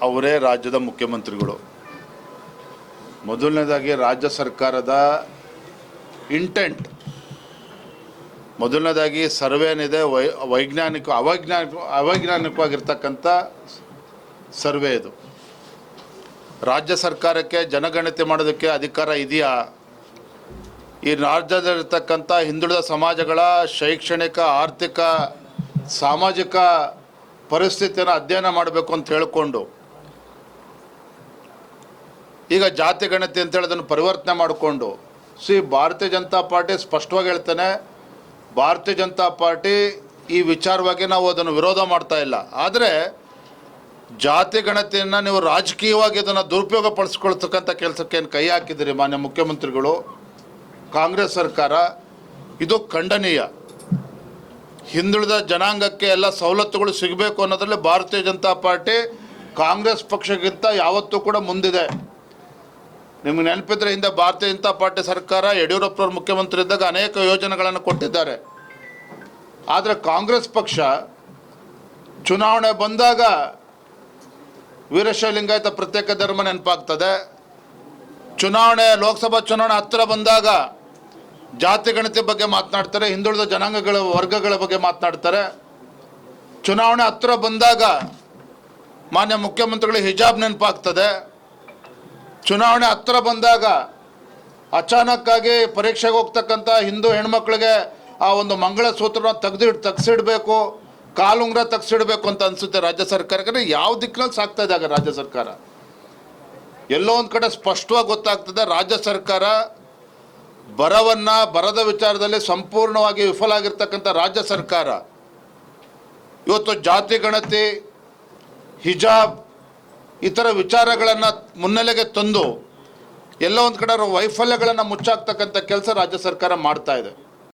ಅವರೇ ರಾಜ್ಯದ ಮುಖ್ಯಮಂತ್ರಿಗಳು. ಮೊದಲನೇದಾಗಿ ರಾಜ್ಯ ಸರ್ಕಾರದ ಇಂಟೆಂಟ್ ಮೊದಲನೇದಾಗಿ ಸರ್ವೆ ಏನಿದೆ, ವೈ, ವೈಜ್ಞಾನಿಕ, ಅವೈಜ್ಞಾನಿಕ, ಅವೈಜ್ಞಾನಿಕವಾಗಿರ್ತಕ್ಕಂಥ ಸರ್ವೆ ಇದು. ರಾಜ್ಯ ಸರ್ಕಾರಕ್ಕೆ ಜನಗಣತಿ ಮಾಡೋದಕ್ಕೆ ಅಧಿಕಾರ ಇದೆಯಾ? ಈ ರಾಜ್ಯದಲ್ಲಿರ್ತಕ್ಕಂಥ ಹಿಂದುಳಿದ ಸಮಾಜಗಳ ಶೈಕ್ಷಣಿಕ, ಆರ್ಥಿಕ, ಸಾಮಾಜಿಕ ಪರಿಸ್ಥಿತಿಯನ್ನು ಅಧ್ಯಯನ ಮಾಡಬೇಕು ಅಂತ ಹೇಳಿಕೊಂಡು ಈಗ ಜಾತಿ ಗಣತಿ ಅಂತೇಳಿ ಅದನ್ನು ಪರಿವರ್ತನೆ ಮಾಡಿಕೊಂಡು ಸಿ ಭಾರತೀಯ ಜನತಾ ಪಾರ್ಟಿ ಸ್ಪಷ್ಟವಾಗಿ ಹೇಳ್ತಾನೆ, ಭಾರತೀಯ ಜನತಾ ಪಾರ್ಟಿ ಈ ವಿಚಾರವಾಗಿ ನಾವು ಅದನ್ನು ವಿರೋಧ ಮಾಡ್ತಾ ಇಲ್ಲ. ಆದರೆ ಜಾತಿ ಗಣತಿಯನ್ನು ನೀವು ರಾಜಕೀಯವಾಗಿ ಅದನ್ನು ದುರುಪಯೋಗ ಪಡಿಸ್ಕೊಳ್ತಕ್ಕಂಥ ಕೆಲಸಕ್ಕೆ ಏನು ಕೈ ಹಾಕಿದ್ದೀರಿ ಮಾನ್ಯ ಮುಖ್ಯಮಂತ್ರಿಗಳು? ಕಾಂಗ್ರೆಸ್ ಸರ್ಕಾರ, ಇದು ಖಂಡನೀಯ. ಹಿಂದುಳಿದ ಜನಾಂಗಕ್ಕೆ ಎಲ್ಲ ಸವಲತ್ತುಗಳು ಸಿಗಬೇಕು ಅನ್ನೋದ್ರಲ್ಲಿ ಭಾರತೀಯ ಜನತಾ ಪಾರ್ಟಿ ಕಾಂಗ್ರೆಸ್ ಪಕ್ಷಕ್ಕಿಂತ ಯಾವತ್ತೂ ಕೂಡ ಮುಂದಿದೆ. ನಿಮ್ಗೆ ನೆನಪಿದ್ರೆ ಹಿಂದೆ ಭಾರತೀಯ ಜನತಾ ಪಾರ್ಟಿ ಸರ್ಕಾರ ಯಡಿಯೂರಪ್ಪನವ್ರು ಮುಖ್ಯಮಂತ್ರಿ ಇದ್ದಾಗ ಅನೇಕ ಯೋಜನೆಗಳನ್ನು ಕೊಟ್ಟಿದ್ದಾರೆ. ಆದರೆ ಕಾಂಗ್ರೆಸ್ ಪಕ್ಷ ಚುನಾವಣೆ ಬಂದಾಗ ವೀರಶೈವ ಲಿಂಗಾಯತ ಪ್ರತ್ಯೇಕ ಧರ್ಮ ನೆನಪಾಗ್ತದೆ. ಚುನಾವಣೆ, ಲೋಕಸಭಾ ಚುನಾವಣೆ ಹತ್ತಿರ ಬಂದಾಗ ಜಾತಿ ಗಣತಿ ಬಗ್ಗೆ ಮಾತನಾಡ್ತಾರೆ, ಹಿಂದುಳಿದ ಜನಾಂಗಗಳ ವರ್ಗಗಳ ಬಗ್ಗೆ ಮಾತನಾಡ್ತಾರೆ. ಚುನಾವಣೆ ಹತ್ತಿರ ಬಂದಾಗ ಮಾನ್ಯ ಮುಖ್ಯಮಂತ್ರಿಗಳು ಹಿಜಾಬ್ ನೆನಪಾಗ್ತದೆ. ಚುನಾವಣೆ ಹತ್ತಿರ ಬಂದಾಗ ಅಚಾನಕ್ಕಾಗಿ ಪರೀಕ್ಷೆಗೆ ಹೋಗ್ತಕ್ಕಂಥ ಹಿಂದೂ ಹೆಣ್ಮಕ್ಳಿಗೆ ಆ ಒಂದು ಮಂಗಳಸೂತ್ರನ ತೆಗೆದು ತಗ್ಸಿಡಬೇಕು, ಕಾಲುಂಗ್ರ ತಗ್ಸಿಡಬೇಕು ಅಂತ ಅನಿಸುತ್ತೆ ರಾಜ್ಯ ಸರ್ಕಾರಕ್ಕೆ ಯಾವ ದಿಕ್ಕಿನಲ್ಲಿ ಸಾಕ್ತಾ ಇದೆ ಆಗ ರಾಜ್ಯ ಸರ್ಕಾರ. ಎಲ್ಲೋ ಒಂದು ಕಡೆ ಸ್ಪಷ್ಟವಾಗಿ ಗೊತ್ತಾಗ್ತದೆ ರಾಜ್ಯ ಸರ್ಕಾರ ಬರವನ್ನು, ಬರದ ವಿಚಾರದಲ್ಲಿ ಸಂಪೂರ್ಣವಾಗಿ ವಿಫಲ ಆಗಿರ್ತಕ್ಕಂಥ ರಾಜ್ಯ ಸರ್ಕಾರ. ಇವತ್ತು ಜಾತಿ ಗಣತಿ, ಹಿಜಾಬ್ ಇತರ ವಿಚಾರಗಳನ್ನು ಮುನ್ನೆಲೆಗೆ ತಂದು ಎಲ್ಲೋ ಒಂದು ಕಡೆ ವೈಫಲ್ಯಗಳನ್ನು ಮುಚ್ಚಾಕ್ತಕ್ಕಂಥ ಕೆಲಸ ರಾಜ್ಯ ಸರ್ಕಾರ ಮಾಡ್ತಾ ಇದೆ.